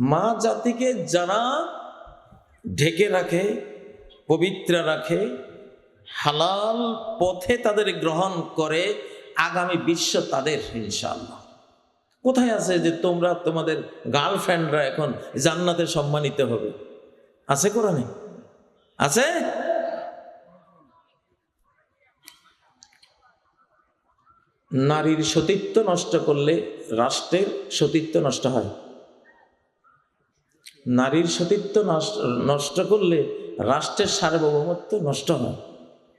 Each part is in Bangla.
মা জাতিকে যারা ঢেকে রাখে, পবিত্র রাখে, হালাল পথে তাদের গ্রহণ করে, আগামী বিশ্ব তাদের, ইনশাআল্লাহ। কোথায় আছে যে তোমরা তোমাদের গার্লফ্রেন্ডরা এখন জান্নাতে সম্মানিত হবে? আছে কোরআনে? আছে? নারীর সতীত্ব নষ্ট করলে রাষ্ট্রের সতীত্ব নষ্ট হয়। নারীর সতীত্ব নষ্ট- করলে রাষ্ট্রের সার্বভৌমত্ব নষ্ট হয়।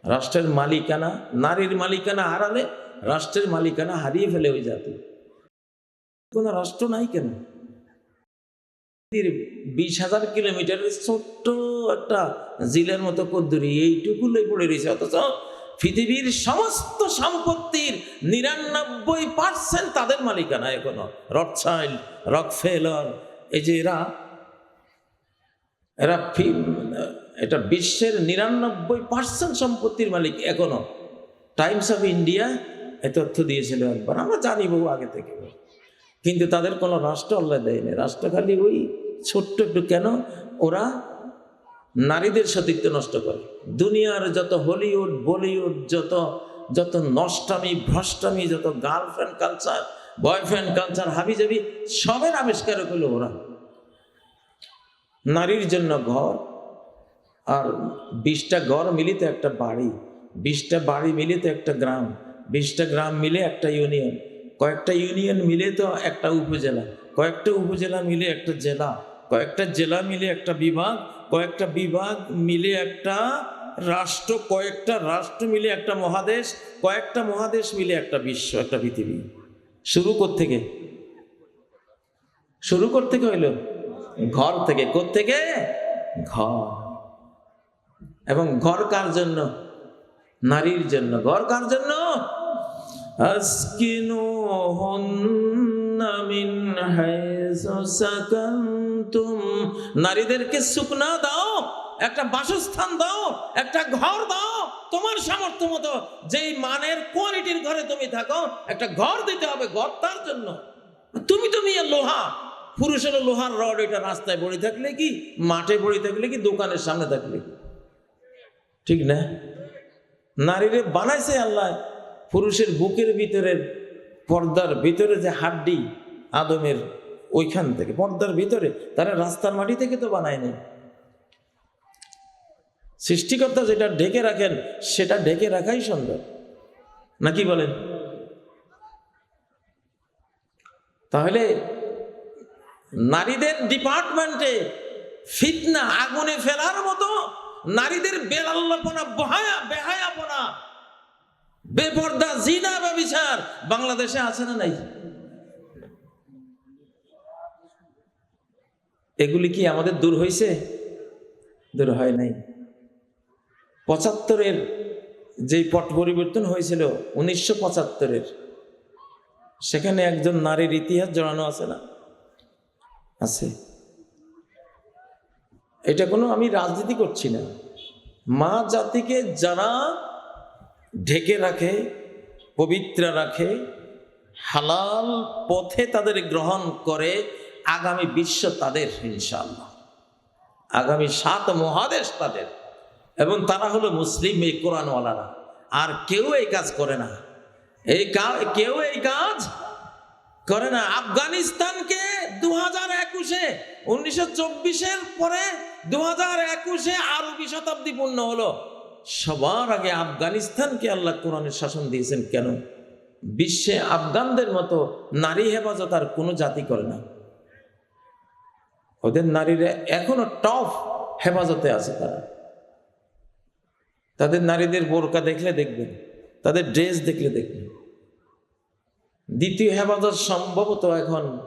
রাষ্ট্রের মালিকানা, নারীর মালিকানা হারালে রাষ্ট্রের মালিকানা হারিয়ে ফেলে ওই জাতি। কোনো রাষ্ট্র নাই কেন? বিশ হাজার কিলোমিটারের ছোট্ট একটা জিলের মতো কদ্দুরি এইটুকুলোই পড়ে রয়েছে, অথচ পৃথিবীর সমস্ত সম্পত্তির নিরানব্বই পার্সেন্ট তাদের মালিকানা এখনও। রকচাইল্ড রকফেলর, এই যে এরা এরা এটা বিশ্বের নিরানব্বই পার্সেন্ট সম্পত্তির মালিক এখনও। টাইমস অফ ইন্ডিয়া এ তথ্য দিয়েছিল একবার, আমরা জানি বহু আগে থেকে। কিন্তু তাদের কোনো রাষ্ট্র আল্লাহ দেয়নি। রাষ্ট্র খালি ওই ছোট্ট একটু কেন? ওরা নারীদের সতীত্ব নষ্ট করে। দুনিয়ার যত হলিউড বলিউড যত যত নষ্টামি, ভ্রষ্টামি, যত গার্লফ্রেন্ড কালচার বয়ফ্রেন্ড কালচার হাবিজাবি, সবের আবিষ্কারক হলো ওরা নারীর জন্য ঘর আর বিশটা ঘর মিলিত একটা বাড়ি, বিশটা বাড়ি মিলিত একটা গ্রাম, বিশটা গ্রাম মিলে একটা ইউনিয়ন, কয়েকটা ইউনিয়ন মিলে তো একটা উপজেলা, কয়েকটা উপজেলা মিলে একটা জেলা, কয়েকটা জেলা মিলে একটা বিভাগ, কয়েকটা বিভাগ মিলে একটা রাষ্ট্র, কয়েকটা রাষ্ট্র মিলে একটা মহাদেশ, কয়েকটা মহাদেশ মিলে একটা বিশ্ব, একটা পৃথিবী। শুরু থেকে শুরু করতে হইল? ঘর থেকে থেকে ঘর। এবং ঘর কার জন্য? নারীর জন্য। ঘর কার জন্য? নারীদেরকে সুকনা দাও, একটা বাসস্থান দাও, একটা ঘর দাও। তোমার সামর্থ্য মতো যেই মানের কোয়ালিটির ঘরে তুমি থাকো, একটা ঘর দিতে হবে, ঘর তার জন্য। তুমি তুমি লোহা। পুরুষ হলো লোহার রড এটা রাস্তায় পড়ে থাকলে কি? মাঠে পড়ে থাকলে কি? দোকানের সামনে থাকলে। ঠিক না? নারীরে বানাইছে আল্লাহ। পুরুষের বুকের ভিতরের পর্দার ভিতরে যে হাড্ডি আদমের ওইখান থেকে, পর্দার ভিতরে, তারা রাস্তার মাটি থেকে তো বানায়নি সৃষ্টিকর্তা যেটা ঢেকে রাখেন, সেটা ঢেকে রাখাই সুন্দর। নাকি বলেন? তাহলে নারীদের ডিপার্টমেন্টে ফিতনা আগুনে ফেলার মতো নারীদের বেলাল্লাপনা, বহায়া, বেহায়াপনা, বেপর্দা, জিনা বা বিচার বাংলাদেশে আছে না নাই? এগুলি কি আমাদের দূর হয়েছে দূর হয় নাই। পঁচাত্তরের যেই পট পরিবর্তন হয়েছিল, উনিশশো পঁচাত্তরের, সেখানে একজন নারীর ইতিহাস জড়ানো আছে না? আছে। এটা কোনো আমি রাজনীতি করছি না। মা জাতিকে যারা ঢেকে রাখে, পবিত্র রাখে, হালাল পথে তাদের গ্রহণ করে, আগামী বিশ্ব তাদের, ইনশাআল্লাহ। আগামী সাত মহাদেশ তাদের। এবং তারা হলো মুসলিম, এই কোরআনওয়ালারা। আর কেউ এই কাজ করে না। এই কেউ এই কাজ করে না। আফগানিস্তানকে দু হাজার একুশে, উনিশশো চব্বিশের পরে দু হাজার একুশে আরবি শতাব্দী পূর্ণ হলো। সবার আগে আফগানিস্তানকে আল্লাহ কোরআনের শাসন দিয়েছেন কেন? বিশ্বে আফগানদের মতো নারী হেফাজত আর কোনো জাতি করে না। ওদের নারীরা এখনও টপ হেফাজতে আছে তারা। তাদের নারীদের বোরকা দেখলে দেখবেন, তাদের ড্রেস দেখলে দেখবেন। দ্বিতীয় হেফাজত সম্ভবত এখন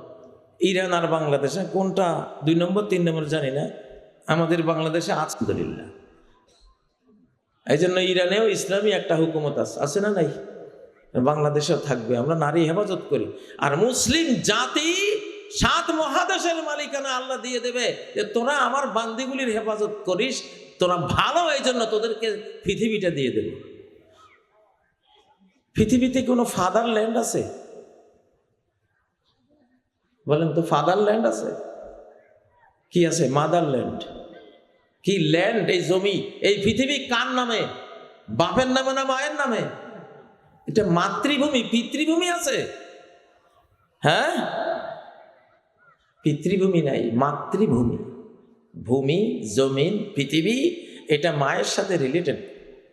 ইরান আর বাংলাদেশে। কোনটা? দুই নম্বর, তিন নম্বর জানি না। আমাদের বাংলাদেশে আলহামদুলিল্লাহ। এই জন্য ইরানেও ইসলামী একটা হুকুমত আছে। আছে না নাই? বাংলাদেশেও থাকবে। আমরা নারী হেফাজত করি। আর মুসলিম জাতি সাত মহাদেশের মালিকানা আল্লাহ দিয়ে দেবে যে তোরা আমার বান্দিগুলির হেফাজত করিস, তোরা ভালো এই জন্য তোদেরকে পৃথিবীটা দিয়ে দেবে। পৃথিবীতে কোনো ফাদার ল্যান্ড আছে? বলেন তো ফাদার ল্যান্ড আছে? কি আছে? মাদারল্যান্ড। কি ল্যান্ড? এই জমি, এই পৃথিবী কার নামে? বাপের নামে না মায়ের নামে? এটা মাতৃভূমি, পিতৃভূমি আছে। হ্যাঁ? পিতৃভূমি নাই, মাতৃভূমি। ভূমি, জমিন, পৃথিবী, এটা মায়ের সাথে রিলেটেড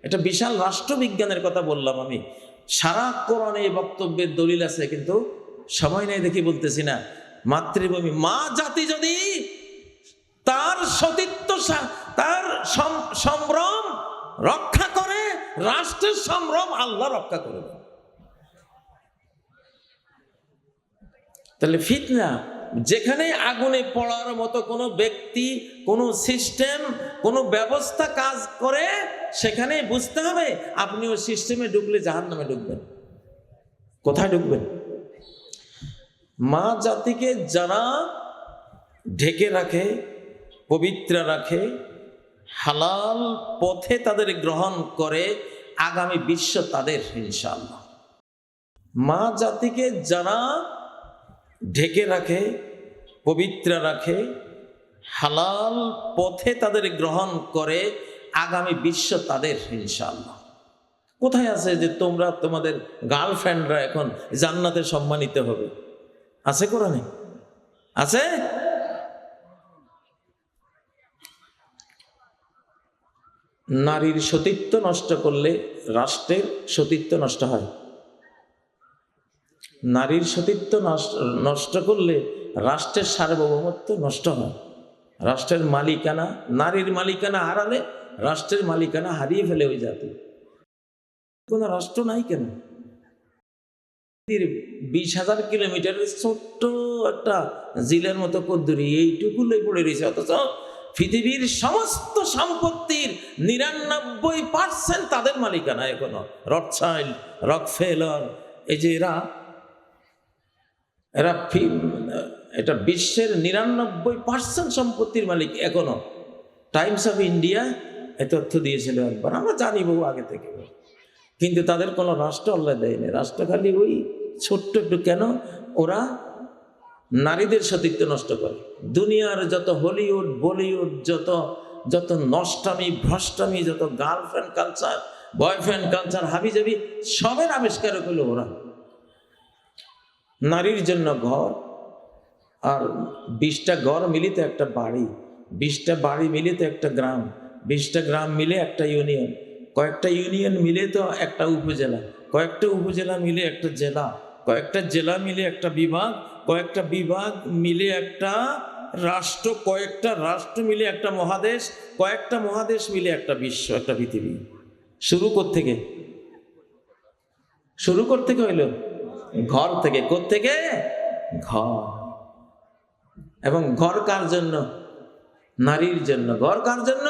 এটা বিশাল রাষ্ট্রবিজ্ঞানের কথা বললাম আমি। সারা কোরআনে এই বক্তব্যের দলিল আছে, কিন্তু সময় নেই দেখি বলতেছি না। মাতৃভূমি। মা জাতি যদি তার সতীত্ব তার সম্ভ্রম রক্ষা করে, রাষ্ট্রের সম্ভ্রম আল্লাহ রক্ষা করে দেন। তাহলে ফিতনা, যেখানে আগুনে পড়ার মতো কোনো ব্যক্তি, কোনো সিস্টেম কোনো ব্যবস্থা কাজ করে, সেখানে বুঝতে হবে আপনি ওই সিস্টেমে ঢুকলে জাহান নামে ঢুকবেন। কোথায় ঢুকবেন? মা জাতিকে যারা ঢেকে রাখে, পবিত্র রাখে, হালাল পথে তাদের গ্রহণ করে, আগামী বিশ্ব তাদের, ইনশাআল্লাহ। মা জাতিকে যারা ঢেকে রাখে, পবিত্র রাখে, হালাল পথে তাদের গ্রহণ করে, আগামী বিশ্ব তাদের, ইনশাআল্লাহ। কোথায় আছে যে তোমরা তোমাদের গার্লফ্রেন্ডরা এখন জান্নাতে সম্মানিত হবে? আছে কোরআনে? আছে? নারীর সতীত্ব নষ্ট করলে রাষ্ট্রের সতীত্ব নষ্ট হয়। নারীর সতীত্ব নষ্ট করলে রাষ্ট্রের সার্বভৌমত্ব নষ্ট হয়। রাষ্ট্রের মালিকানা, নারীর মালিকানা হারালে রাষ্ট্রের মালিকানা হারিয়ে ফেলে ওই জাতি। কোনো রাষ্ট্র নাই কেন? বিশ হাজার কিলোমিটারের ছোট্ট একটা জিলের মতো কদ্দুরি এইটুকু লই পড়ে রয়েছে। অথচ পৃথিবীর সমস্ত সম্পত্তির নিরানব্বই পার্সেন্ট তাদের মালিকানা এখনও। রকচাইল্ড রকফেলার, এই যে এরা এরা এটা বিশ্বের নিরানব্বই পার্সেন্ট সম্পত্তির মালিক এখনও। টাইমস অফ ইন্ডিয়া এ তথ্য দিয়েছিল একবার, আমরা জানি বহু আগে থেকে। কিন্তু তাদের কোনো রাষ্ট্র আল্লাহ দেয়নি। রাষ্ট্র খালি ওই ছোট্ট একটু কেন? ওরা নারীদের সতীত্ব নষ্ট করে। দুনিয়ার যত হলিউড, বলিউড, যত যত নষ্টামি, ভ্রষ্টামি, যত গার্লফ্রেন্ড কালচার, বয়ফ্রেন্ড কালচার, হাবিজাবি, সবের আবিষ্কার করল ওরা। নারীর জন্য ঘর আর বিশটা ঘর মিলিত একটা বাড়ি, বিশটা বাড়ি মিলিত একটা গ্রাম, বিশটা গ্রাম মিলে একটা ইউনিয়ন, কয়েকটা ইউনিয়ন মিলে তো একটা উপজেলা, কয়েকটা উপজেলা মিলে একটা জেলা। কয়েকটা জেলা মিলে একটা বিভাগ, কয়েকটা বিভাগ মিলে একটা রাষ্ট্র, কয়েকটা রাষ্ট্র মিলে একটা মহাদেশ, কয়েকটা মহাদেশ মিলে একটা বিশ্ব, একটা পৃথিবী। শুরু থেকে শুরু করতে হইল? ঘর থেকে। থেকে ঘর। এবং ঘর কার জন্য? নারীর জন্য। ঘর কার জন্য?